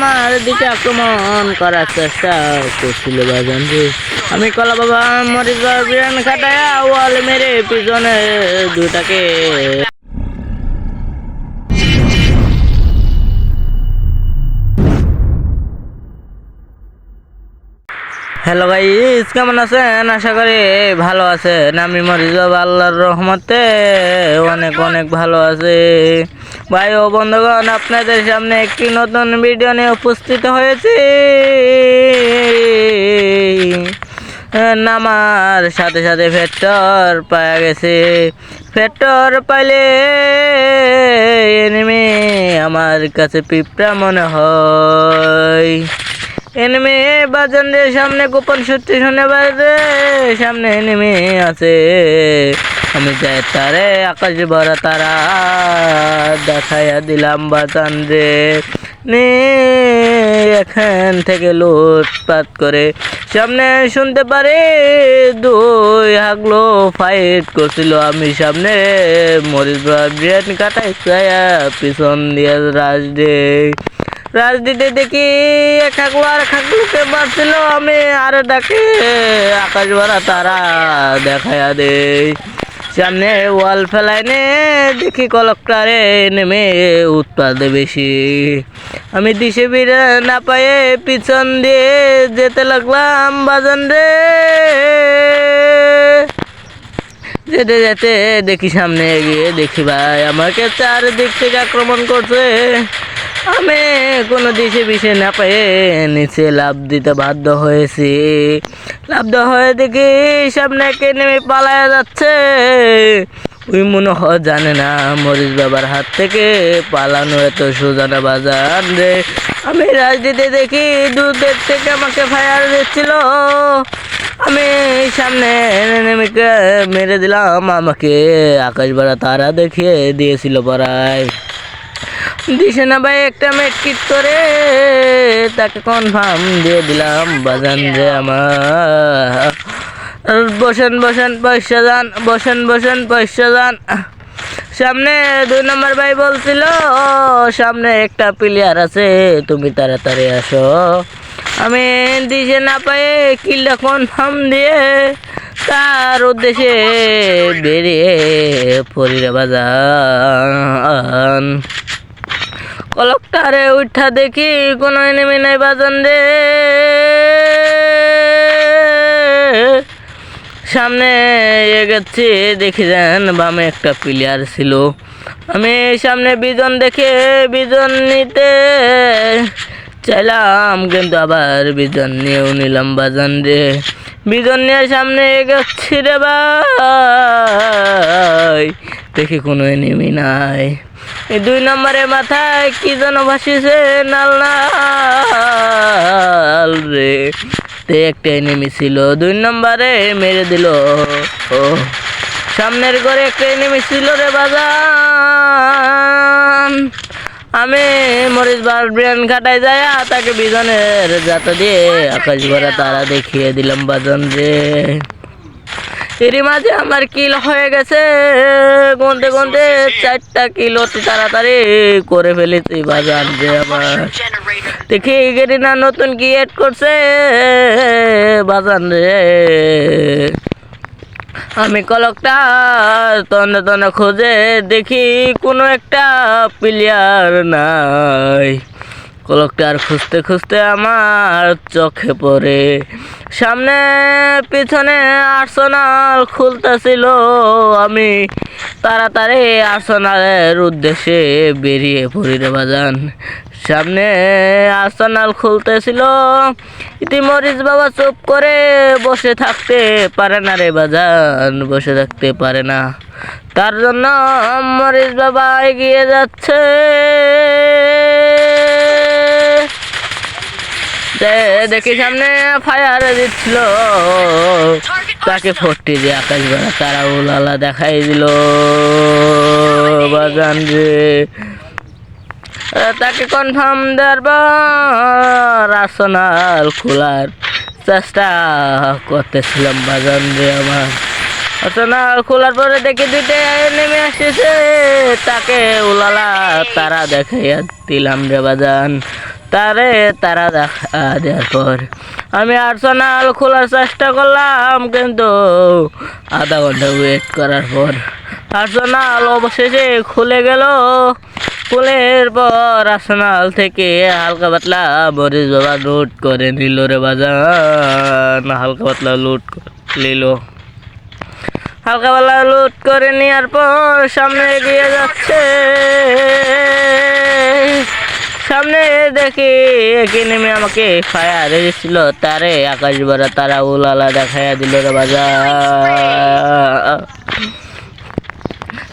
আমার দিকে আক্রমণ করার চেষ্টা করছিল বাজান আমি কলা বাবা মরিচ বিরান খাটায় ওয়াল মেরে পিছনে দুটাকে হ্যালো গাইস কেমন আছেন? আশা করি ভালো আছেন। আমি মরিজব আল্লাহর রহমতে অনেক অনেক ভালো আছে। ভাই ও বন্ধুগণ, আপনাদের সামনে একটি নতুন ভিডিও নিয়ে উপস্থিত হয়েছি। নামার সাথে সাথে ফেটর পাওয়া গেছে। ফেটর পাইলে এনিমি আমার কাছে পিঁপড়া মনে হয়। এনিমি বাজানের সামনে গোপন সত্যি শুনে বাজে, সামনে এনিমি আছে। আমি যাই তারে, আকাশ ভরা তারা, দেখাইয়া দিলাম বাজান নে, এখান থেকে লুটপাট করে, সামনে শুনতে পারে, দুই হাগলো ফাইট করছিল। আমি সামনে মরিচ ব্রেন কাটাই পিছন দিয়ে রাজ দে। রাজনীতি দেখি হাগলো আর মারছিল আমি আর ডাকে আকাশ ভরা তারা দেখাইয়া দেই। সামনে ওয়াল ফেলায় নে দেখি কলকটারে নেমে উৎপাদে বেশি। আমি দিশে বিরে না পায়ে পিছন দিয়ে যেতে লাগলাম, বাজান রে। যেতে যেতে দেখি সামনে গিয়ে দেখি ভাই, আমাকে চারিদিক থেকে আক্রমণ করছে। আমি কোনো দিশে বিষে না পেয়ে নিচে লাভ দিতে বাধ্য হয়েছি। লাভ দেওয়া হয়ে দেখি সামনে কে নেমে পালায়া যাচ্ছে। ওই মনে হয় জানে না মরিচ বাবার হাত থেকে পালানো এত সোজানা বাজার রে আমি রাজনীতি দেখি দুধের থেকে আমাকে ফায়ার দিচ্ছিল। আমি সামনে নেমেকে মেরে দিলাম, আমাকে আকাশ বাড়া তারা দেখিয়ে দিয়েছিল পড়ায় দিছে না ভাই একটা মেটকিট করে, তাকে কনফার্ম দিয়ে দিলাম, বাজান রে আমার। বসেন বসেন, পয়সা যান বসেন বসেন, পয়সা যান সামনে দুই নম্বর ভাই বলছিল, সামনে একটা প্লেয়ার আছে, তুমি তাড়াতাড়ি আসো। আমি দিছে না পায়ে কিল্লা কনফার্ম দিয়ে, তার উদ্দেশ্যে বেরিয়ে পরিরে বাজান। কলকটারে উঠা দেখি কোনো এনিমি নাই বাজান রে সামনে এগেছি দেখি যান বামে একটা প্লেয়ার ছিল। আমি সামনে বিজন দেখে বিজন নিতে চাইলাম, কিন্তু আবার বিজন নিয়েও নিলাম বাজান রে বিজন নিয়ে সামনে এগোচ্ছি রে ভাই। দেখি কোনো এনিমি নাই। এই দুই নম্বরের মাথায় কি যেন ভাসিছে নাল নাল রে। তে একটা এনিমি ছিল দুই নম্বরে মেরে দিল। ও। সামনের ঘরে একটা এনিমি ছিল রে বাজান। আমি মরিচ বার ব্রেন কাটায় যায় তাকে বিজনের যাতা দিয়ে আকাশ ভরা তারা দেখিয়ে দিলাম বাজান রে। এরই মাঝে আমার কিল হয়ে গেছে। গুনতে গুনতে চারটা কিল তাড়াতাড়ি করে ফেলেছি বাজার যে আমার। দেখি গেরিনা নতুন কি এড করছে? বাজান রে। আমি কলকটা তনে তনে খোঁজে দেখি কোনো একটা প্লেয়ার নাই। কলকটার খুঁজতে খুঁজতে আমার চোখে পড়ে। সামনে পিছনে আর্সেনাল খুলতেছিল। আমি তাড়াতাড়ি আর্সেনালের উদ্দেশ্যে বেরিয়ে পড়ি রে বাজান। সামনে আর্সেনাল খুলতেছিল। ইতিমরিচ বাবা চুপ করে বসে থাকতে পারে না রে বাজান, বসে থাকতে পারে না। তার জন্য মরিচ বাবা এগিয়ে যাচ্ছে। দেখি সামনে ফায়ার দিচ্ছিল। তাকে ফোরটি দিয়ে আকাশ বেড়া তারা উলালা দেখাই দিল। বাজান রে। তাকে কনফার্ম দেওয়ার আর্সেনাল খোলার চেষ্টা করতেছিলাম বাজান রে আমার। আর্সেনাল খোলার পরে দেখি দুইটা নেমে আসতেছে। তাকে উলালা তারা দেখাইয়া দিলাম রে বাজান। তারে তারা দেখা দেওয়ার পর আমি আর্সেনাল খোলার চেষ্টা করলাম, কিন্তু আধা ঘণ্টা ওয়েট করার পর আর্সেনাল অবশেষে খুলে গেল। খুলের পর আর্সেনাল থেকে হালকা পাতলা মরিচ বাবা লুট করে নিল রে বাজান। হালকা পাতলা লুট নিল। হালকা পাতলা লুট করে নেওয়ার পর সামনে এগিয়ে যাচ্ছে। দেখি একে নেমে আমাকে ফায়ার এসেছিল। তারে আকাশ ভরা তারা উলালা দেখাইয়া দিল রে বাজার।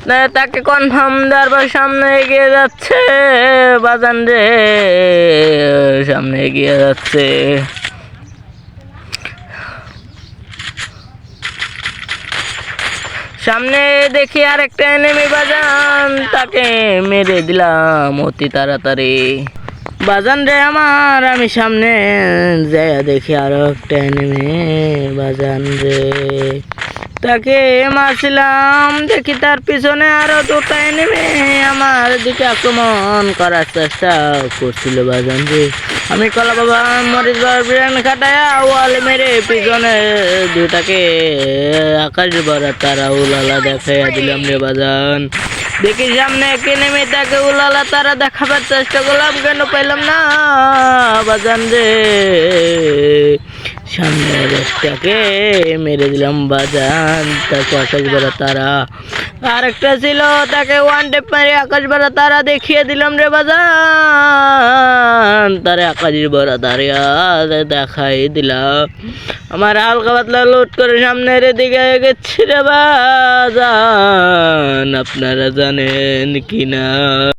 না তাকে কনফার্ম দেওয়ার পর সামনে এগিয়ে যাচ্ছে, বাজান রে, সামনে এগিয়ে যাচ্ছে। সামনে দেখি আরেকটা এনেমি বাজান, তাকে মেরে দিলাম অতি তাড়াতাড়ি। বাজান রে আমার, আমি সামনে যাই দেখি আরও একটা এনেমি বাজান রে। তাকে মারছিলাম, দেখি তার পিছনে আরও দুটা এনেমি আমার দিকে আক্রমণ করার চেষ্টা করছিল বাজান রে। আমি কলা বাবা, মরিচ বিরিয়ানি খাটায়া ওয়ালে মেরে পিছনে দুটাকে আকাশ ভরা তারা উলালা দেখাইয়া দিলাম রে বাজান। দেখি সামনে একে নেমে তাকে উলালা, তারা দেখাবার চেষ্টা করলাম, কেন পাইলাম না? বাজান রে। সামনে একটাকে মেরে দিলাম বাজান তাকে আকাশ ভরা তারা। আরেকটা ছিল, তাকে ওয়ান টেপ মারি আকাশ ভরা তারা দেখিয়ে দিলাম রে বাজান। তারে আকাশের ভরা তারা দেখাই দিলাম। আমার হালকা পাতলা লোড করে সামনের দিকে গেছি রে বাজান। আপনারা জানেন কি না